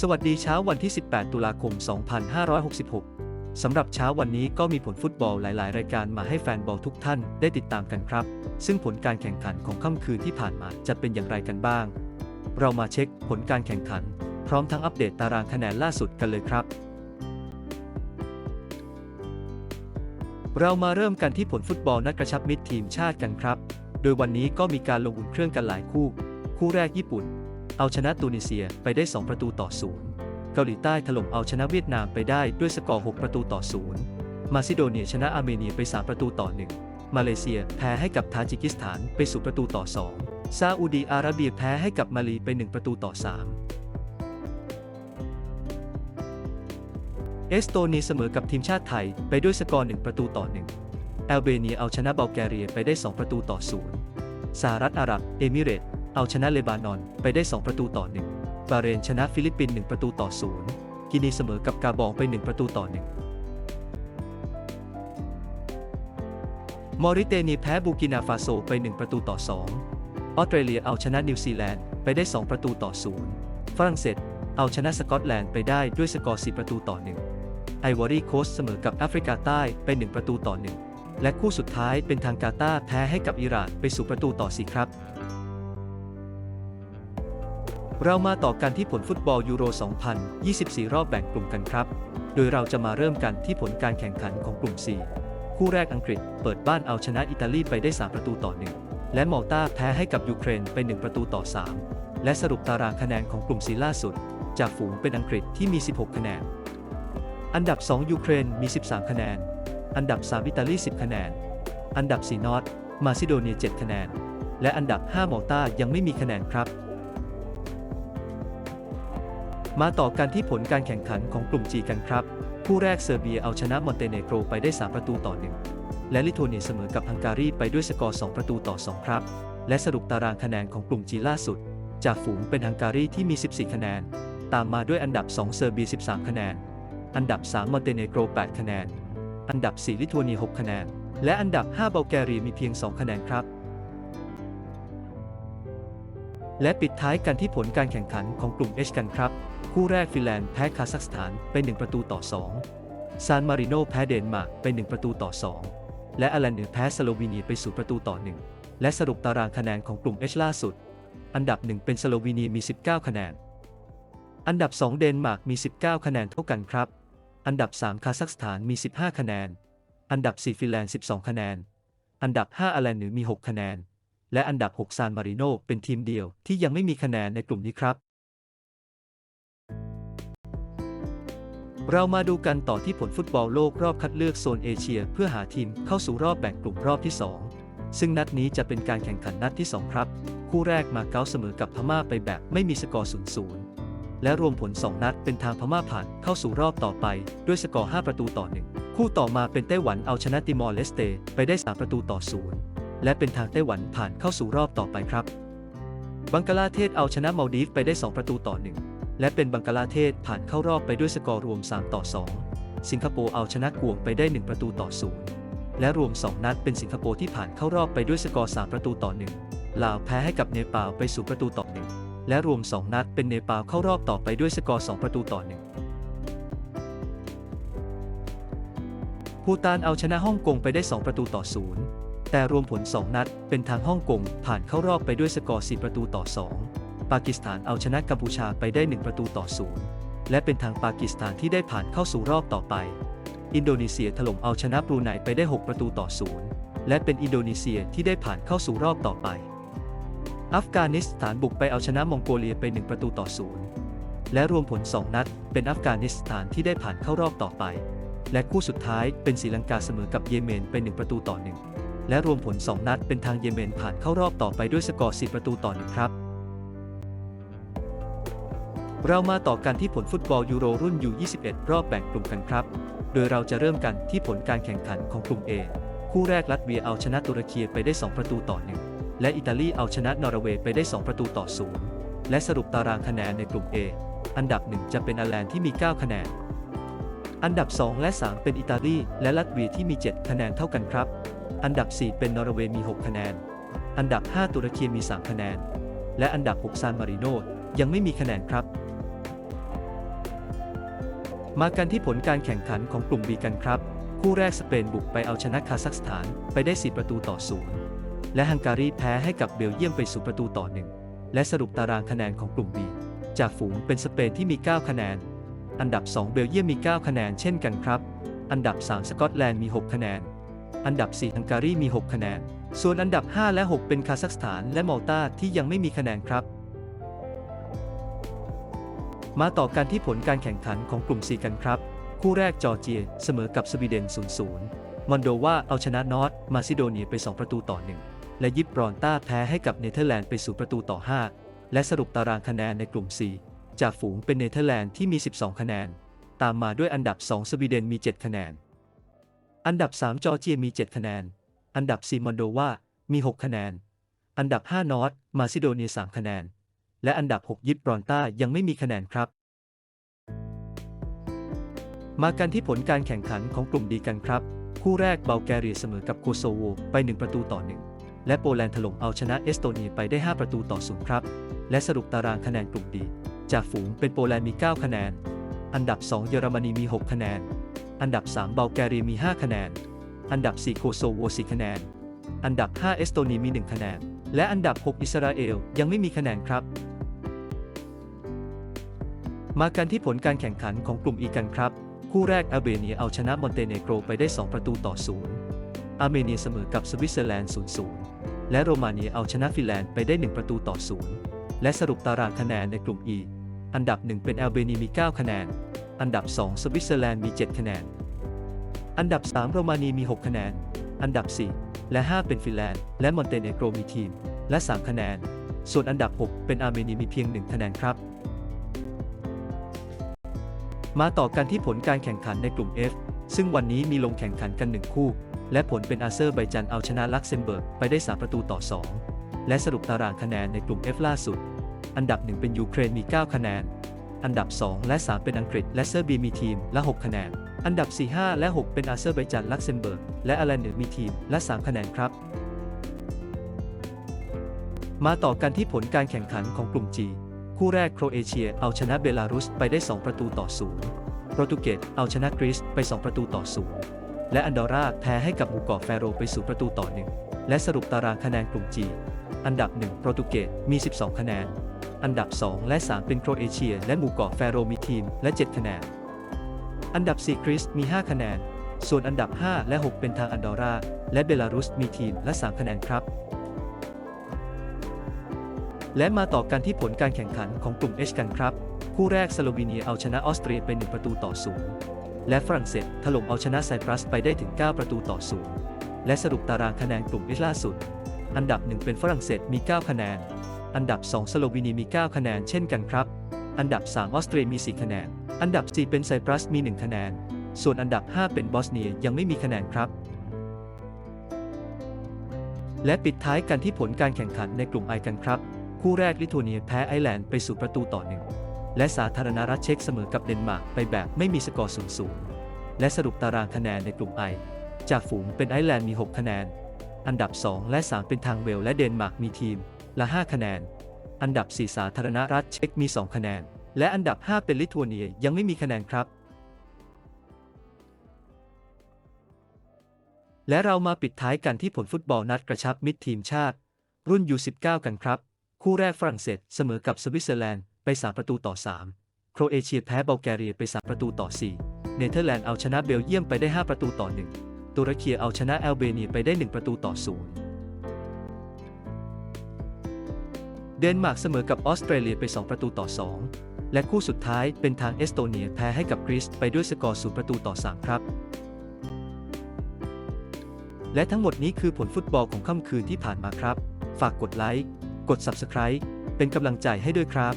สวัสดีเช้าวันที่ 18 ตุลาคม 2566 สำหรับเช้าวันนี้ก็มีผลฟุตบอลหลาย ๆ รายการมาให้แฟนบอลทุกท่านได้ติดตามกันครับ ซึ่งผลการแข่งขันของค่ำคืนที่ผ่านมาจะเป็นอย่างไรกันบ้าง เรามาเช็คผลการแข่งขัน พร้อมทั้งอัปเดตตารางคะแนนล่าสุดกันเลยครับ เรามาเริ่มกันที่ผลฟุตบอลนัดกระชับมิตรทีมชาติกันครับ โดยวันนี้ก็มีการลงอุ่นเครื่องกันหลายคู่ คู่แรกญี่ปุ่น เอาชนะตูนิเซียไปได้ 2 ประตูต่อศูนย์เกาหลีใต้ถล่มเอาชนะเวียดนามไปได้ด้วยสกอร์ 6 ประตูต่อศูนย์มาซิโดเนียชนะอาร์เมเนียไป 3 ประตูต่อ 1 มาเลเซียแพ้ให้กับทาจิกิสถานไปสู่ประตูต่อ 2 ซาอุดีอาระเบียแพ้ให้กับมาลีไป 1 ประตูต่อ 3 เอสโตเนียเสมอกับทีมชาติไทยไปด้วยสกอร์ 1 ประตูต่อ 1 แอลเบเนียเอาชนะบัลแกเรียไปได้ 2 ประตูต่อ 0 สหรัฐอาหรับ เอมิเรตส์ เอาชนะเลบานอนไปได้ 2 ประตูต่อ 1 บาเรนชนะฟิลิปปินส์1ประตูต่อ 0 กินีเสมอกับกาบองไป 1 ประตูต่อ 1 มอริเตเนียแพ้บูกินาฟาโซไป 1 ประตูต่อ 2 ออสเตรเลียเอาชนะนิวซีแลนด์ไปได้ 2 ประตูต่อ 0 ฝรั่งเศสเอาชนะสกอตแลนด์ไปได้ด้วยสกอร์ 4 ประตูต่อ 1 ไอวอรี่โคสเสมอกับแอฟริกาใต้ไป 1 ประตูต่อ 1 และคู่สุดท้ายเป็นทางกาตาร์แพ้ให้กับอิหร่านไปสู่ประตูต่อ 4 ครับ เรามาต่อกันที่ผลฟุตบอลยูโร 2024 รอบแบ่งกลุ่มกันครับ โดยเราจะมาเริ่มกันที่ผลการแข่งขันของกลุ่ม 4 คู่แรกอังกฤษเปิดบ้านเอาชนะอิตาลีไปได้ 3 ประตูต่อ 1 และมอลตาแพ้ให้กับยูเครนไป 1 ประตูต่อ 3 และสรุปตารางคะแนนของกลุ่ม 4 ล่าสุด จากฝูงเป็นอังกฤษที่มี 16 คะแนน อันดับ 2 ยูเครนมี 13 คะแนน อันดับ 3 อิตาลี 10 คะแนน อันดับ 4 นอร์ทมาซิโดเนีย 7 คะแนน และอันดับ 5 มอลตายังไม่มีคะแนนครับ มาต่อกันที่ผลการแข่งขันของกลุ่ม G กันครับ คู่แรกเซอร์เบียเอาชนะมอนเตเนโกรไปได้ 3 ประตูต่อ 1 และลิทัวเนียเสมอกับฮังการีไปด้วยสกอร์ 2 ประตูต่อ 2 ครับ และสรุปตารางคะแนนของกลุ่ม G ล่าสุด จากฝูงเป็นฮังการีที่มี 14 คะแนน ตามมาด้วยอันดับ 2 เซอร์เบีย 13 คะแนน อันดับ 3 มอนเตเนโกร 8 คะแนน อันดับ 4 ลิทัวเนีย 6 คะแนน และอันดับ5บัลแกเรียมีเพียง 2 คะแนนครับและปิดท้ายกันที่ผลการแข่งขันของกลุ่ม H กันครับ คู่แรกฟินแลนด์แพ้คาซัคสถานไป1ประตูต่อ 2 ซานมาริโนแพ้เดนมาร์กไป1ประตูต่อ 2 และอลันเนือแพ้สโลวีเนียไปสู่ประตูต่อ 1 และสรุปตารางคะแนนของกลุ่ม H ล่าสุด อันดับ 1 เป็นสโลวีเนียมี 19 คะแนน อันดับ 2 เดนมาร์กมี 19 คะแนนเท่ากันครับ อันดับ 3 คาซัคสถานมี 15 คะแนน อันดับ 4 ฟินแลนด์ 12 คะแนน อันดับ 5อลันเนือมี 6 คะแนน และอันดับ 6 ซานมาริโนเป็นทีมเดียวที่ยังไม่มีคะแนนในกลุ่มนี้ครับ เรามาดูกันต่อที่ผลฟุตบอลโลกรอบคัดเลือกโซนเอเชีย เพื่อหาทีมเข้าสู่รอบแบ่งกลุ่มรอบที่ 2 ซึ่งนัดนี้จะเป็นการแข่งขันนัดที่ 2 ครับ คู่แรกมาเก๊าเสมอกับพม่าไปแบบไม่มีสกอร์ 0-0 และรวมผล 2 นัดเป็นทางพม่าผ่านเข้าสู่รอบต่อไป ด้วยสกอร์ 5 ประตูต่อ 1 คู่ต่อมาเป็นไต้หวันเอาชนะติมอร์เลสเตไปได้ 3 ประตูต่อ 0 และเป็นทางไต้หวันผ่านเข้าสู่รอบต่อไปครับ บังกลาเทศเอาชนะมาลดีฟไปได้ 2 ประตูต่อ 1 และเป็นบังกลาเทศผ่านเข้ารอบไปด้วยสกอร์รวม 3 ต่อ 2 สิงคโปร์เอาชนะกวงไปได้ 1 ประตูต่อ 0 และรวม 2 นัดเป็นสิงคโปร์ที่ผ่านเข้ารอบไปด้วยสกอร์ 3 ประตูต่อ 1 ลาวแพ้ให้กับเนปาลไปสู่ประตูต่อ 1 และรวม 2 นัดเป็นเนปาลเข้ารอบต่อไปด้วยสกอร์ 2 ประตูต่อ 1 ภูตานเอาชนะฮ่องกงไปได้ 2 ประตูต่อ 0 แต่รวมผล 2 นัดเป็นทางฮ่องกงผ่านเข้ารอบไปด้วยสกอร์ 4 ประตูต่อ 2 ปากีสถานเอาชนะกัมพูชาไปได้ 1 ประตูต่อ0และเป็นทางปากีสถานที่ได้ผ่านเข้าสู่รอบต่อไป อินโดนีเซียถล่มเอาชนะบรูไนไปได้ 6 ประตูต่อ0และเป็นอินโดนีเซียที่ได้ผ่านเข้าสู่รอบต่อไป อัฟกานิสถานบุกไปเอาชนะมองโกเลียไป 1 ประตูต่อ0และรวมผล 2 นัด เป็นอัฟกานิสถานที่ได้ผ่านเข้ารอบต่อไป และคู่สุดท้ายเป็นศรีลังกาเสมอกับเยเมนไป 1 ประตูต่อ 1 และรวมผล 2 นัด เป็นทางเยเมนผ่านเข้ารอบต่อไปด้วยสกอร์4ประตูต่อ 1 ครับ เรามาต่อกันที่ผลฟุตบอลยูโรรุ่นยู21 รอบแบ่งกลุ่มกันครับ โดยเราจะเริ่มกันที่ผลการแข่งขันของกลุ่ม A คู่แรกลัตเวียเอาชนะตุรกีไปได้ 2 ประตูต่อ1และอิตาลีเอาชนะนอร์เวย์ไปได้ 2 ประตูต่อ0และสรุปตารางคะแนนในกลุ่ม A อันดับ 1 จะเป็นอร์แลนด์ที่มี 9 คะแนน อันดับ 2 และ 3 เป็นอิตาลีและลัตเวียที่มี 7 คะแนนเท่ากันครับ อันดับ 4 เป็นนอร์เวย์มี 6 คะแนน อันดับ 5 ตุรกีมี 3 คะแนน และอันดับ 6 ซานมาริโนยังไม่มีคะแนนครับ มากันที่ผลการแข่งขันของกลุ่ม B กันครับ คู่แรกสเปนบุกไปเอาชนะคาซัคสถานไปได้ 4 ประตูต่อศูนย์และฮังการีแพ้ให้กับเบลเยียมไปสู่ประตูต่อหนึ่งและสรุปตารางคะแนนของกลุ่ม B จากฝูงเป็นสเปนที่มี 9 คะแนน อันดับ 2 เบลเยียมมี 9 คะแนนเช่นกันครับ อันดับ 3 สกอตแลนด์มี 6 คะแนน อันดับ 4 ฮังการีมี 6 คะแนน ส่วนอันดับ 5 และ 6 เป็นคาซัคสถานและมอลตาที่ยังไม่มีคะแนนครับ มาต่อกันที่ผลการแข่งขันของกลุ่ม C กันครับ คู่แรกจอร์เจียเสมอกับสวีเดน 0-0 มอนโดวาเอาชนะนอร์ทมาซิโดเนียไป 2 ประตูต่อ 1 และยิปรอนต้าแพ้ให้กับเนเธอร์แลนด์ไปสู่ประตูต่อ 5 และสรุปตารางคะแนนในกลุ่ม C จากฝูงเป็นเนเธอร์แลนด์ที่มี 12 คะแนน ตามมาด้วยอันดับ 2 สวีเดนมี 7 คะแนน อันดับ 3 จอร์เจียมี 7 คะแนน อันดับ 4 มอนโดวามี 6 คะแนน อันดับ 5 นอร์ทมาซิโดเนีย 3 คะแนน และอันดับ 6 ยิปรอนต้ายังไม่มีคะแนนครับ มากันที่ผลการแข่งขันของกลุ่มดีกันครับ คู่แรกเบลแกเรียเสมอกับโคโซโวไป 1 ประตูต่อ 1 และโปแลนด์ถล่มเอาชนะเอสโตเนียไปได้ 5 ประตูต่อ0ครับ และสรุปตารางคะแนนกลุ่มดี จากฝูงเป็นโปแลนด์มี 9 คะแนน อันดับ 2 เยอรมนีมี 6 คะแนน อันดับ 3 เบลแกเรียมี 5 คะแนน อันดับ 4 โคโซโว4คะแนน อันดับ 5 เอสโตเนียมี 1 คะแนน และอันดับ 6 อิสราเอลยังไม่มีคะแนนครับ มากันที่ผลการแข่งขันของกลุ่มอีกันครับ คู่แรกอาร์เมเนียเอาชนะมอนเตเนโกรไปได้ 2 ประตูต่อ0อาร์เมเนียเสมอกับสวิตเซอร์แลนด์0-0และโรมาเนียเอาชนะฟินแลนด์ไปได้ 1 ประตูต่อ0และสรุปตารางคะแนนในกลุ่ม E อันดับ 1 เป็นอาร์เมเนียมี 9 คะแนน อันดับ 2 สวิตเซอร์แลนด์มี 7 คะแนน อันดับ 3 โรมาเนียมี 6 คะแนน อันดับ 4 และ 5 เป็นฟินแลนด์และมอนเตเนโกรมีทีม และ 3 คะแนน ส่วนอันดับ 6 เป็นอาร์เมเนียมีเพียง 1 คะแนนครับ มาต่อกันที่ผลการแข่งขันในกลุ่ม F ซึ่งวันนี้มีลงแข่งขันกัน 1 คู่ และผลเป็นอาเซอร์ไบจันเอาชนะลักเซมเบิร์กไปได้ 3 ประตูต่อ 2 และสรุปตารางคะแนนในกลุ่ม F ล่าสุด อันดับ 1 เป็นยูเครนมี 9 คะแนน อันดับ 2 และ 3 เป็นอังกฤษ และเซอร์เบียมีทีมละ 6 คะแนน อันดับ 4 5 และ 6 เป็นอาเซอร์ไบจันลักเซมเบิร์กและอาร์แลนด์มีทีมละ 3 คะแนนครับ มาต่อกันที่ผลการแข่งขันของกลุ่ม G คู่แรกโครเอเชียเอาชนะเบลารุสไปได้ 2 ประตูต่อ0โปรตุเกสเอาชนะกรีซไป 2 ประตูต่อ0และอันดอร่าแพ้ให้กับหมู่เกาะแฟโรไปสู่ประตูต่อ1และสรุปตารางคะแนนกลุ่ม G อันดับ 1 โปรตุเกสมี 12 คะแนน อันดับ 2 และ 3 เป็นโครเอเชีย และหมู่เกาะแฟโรมีทีมและ 7 คะแนน อันดับ 4 กรีซมี 5 คะแนน ส่วนอันดับ 5 และ 6 เป็นทางอันดอร่าและเบลารุสมีทีมและ 3 คะแนนครับ และมาต่อกันที่ผลการแข่งขันของกลุ่ม H กันครับ คู่แรกสโลวีเนียเอาชนะออสเตรียไป 1 ประตูต่อ0และฝรั่งเศสถล่มเอาชนะไซปรัสไปได้ถึง 9 ประตูต่อ0และสรุปตารางคะแนนกลุ่ม H ล่าสุด อันดับ 1 เป็นฝรั่งเศสมี 9 คะแนน อันดับ 2 สโลวีเนียมี 9 คะแนนเช่นกันครับ อันดับ 3 ออสเตรียมี 4 คะแนน อันดับ 4 เป็นไซปรัสมี 1 คะแนน ส่วนอันดับ 5 เป็นบอสเนียยังไม่มีคะแนนครับและปิดท้ายกันที่ผลการแข่งขันในกลุ่มไอกันครับ คู่แรกลิทัวเนียแพ้ไอร์แลนด์ไปสู่ประตูต่อหนึ่ง และสาธารณรัฐเช็กเสมอกับเดนมาร์กไปแบบไม่มีสกอร์สูงสูงและสรุปตารางคะแนนในกลุ่มไอ จากฝูงเป็นไอร์แลนด์มี 6 คะแนน อันดับ 2 และ 3 เป็นทางเวลและเดนมาร์กมีทีม ละ 5 คะแนน อันดับ 4 สาธารณรัฐเช็กมี 2 คะแนน และอันดับ 5 เป็นลิทัวเนียยังไม่มีคะแนนครับและเรามาปิดท้ายกันที่ผลฟุตบอลนัดกระชับมิตรทีมชาติ รุ่น U19 กันครับ คู่แรกฝรั่งเศสเสมอกับสวิตเซอร์แลนด์ไป 3 ประตูต่อ 3 โครเอเชียแพ้บัลแกเรียไป 3 ประตูต่อ 4 เนเธอร์แลนด์เอาชนะเบลเยียมไปได้ 5 ประตูต่อ 1 ตุรกีเอาชนะแอลเบเนียไปได้ 1 ประตูต่อ 0 เดนมาร์กเสมอกับออสเตรเลียไป 2 ประตูต่อ 2 และคู่สุดท้ายเป็นทางเอสโตเนียแพ้ให้กับกรีซไปด้วยสกอร์ 0 ประตูต่อ 3 ครับ และทั้งหมดนี้คือผลฟุตบอลของค่ำคืนที่ผ่านมาครับ ฝากกดไลค์ กด Subscribe เป็นกำลังใจให้ด้วยครับ